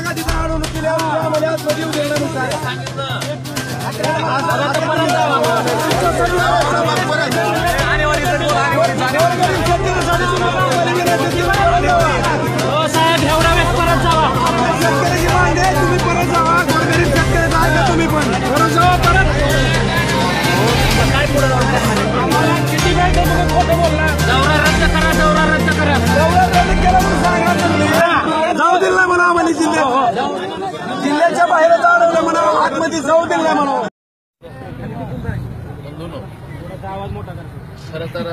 जागा तिथं आणून केल्यावर आम्हाला आतमध्ये येऊ देणार नाही सांगितलं जाऊ म्हणा आम्हाला जिल्ह्यात. जिल्ह्याच्या बाहेर अडवलं म्हणा आतमध्ये जाऊ दिलं नाही म्हणा बंधूनो खरं तर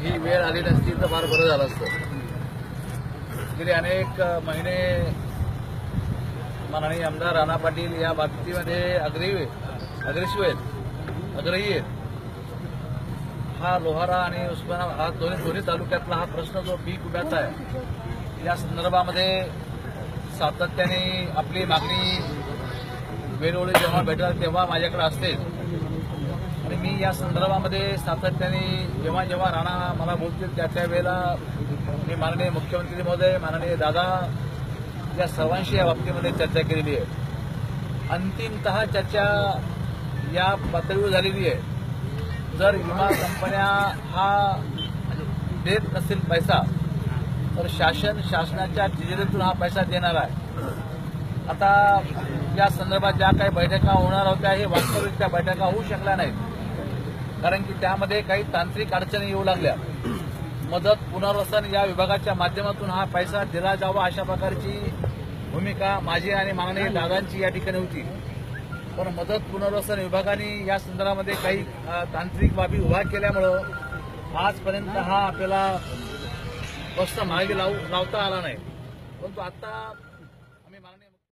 ही वेळ आली नसती तर फार बरं झालं असतं. गेले अनेक महिने माननीय आमदार राणा पाटील या बाबतीमध्ये अग्रही अग्रेसिव्ह आहेत आग्रही आहेत. हा लोहारा आणि उस्मानाबाद हा दोन्ही दोन्ही तालुक्यातला हा प्रश्न जो पीक उभ्याचा आहे या संदर्भामध्ये सातत्याने आपली मागणी वेळोवेळी जेव्हा भेटणार तेव्हा माझ्याकडे असते. आणि मी या संदर्भामध्ये सातत्याने जेव्हा जेव्हा राणा मला बोलतील त्या त्या वेळेला मी माननीय मुख्यमंत्री महोदय माननीय दादा या सर्वांशी या बाबतीमध्ये चर्चा केलेली आहे. अंतिमतः चर्चा या पातळीवर झालेली आहे. जर विमा कंपन्या हा देत नसेल पैसा तर शासन शासनाच्या तिजोरीतून हा पैसा देणार आहे. आता या संदर्भात ज्या काही बैठका होणार होत्या हे वास्तविक त्या बैठका होऊ शकल्या नाहीत. कारण की त्यामध्ये काही तांत्रिक अडचणी येऊ लागल्या. मदत पुनर्वसन या विभागाच्या माध्यमातून हा पैसा दिला जावा अशा प्रकारची भूमिका माझी आणि मागणी दादांची या ठिकाणी होती. पण मदत पुनर्वसन विभागाने या संदर्भामध्ये काही तांत्रिक बाबी उभा केल्यामुळं आजपर्यंत हा आपल्याला बसचा मागे लावू लावता आला नाही. परंतु आता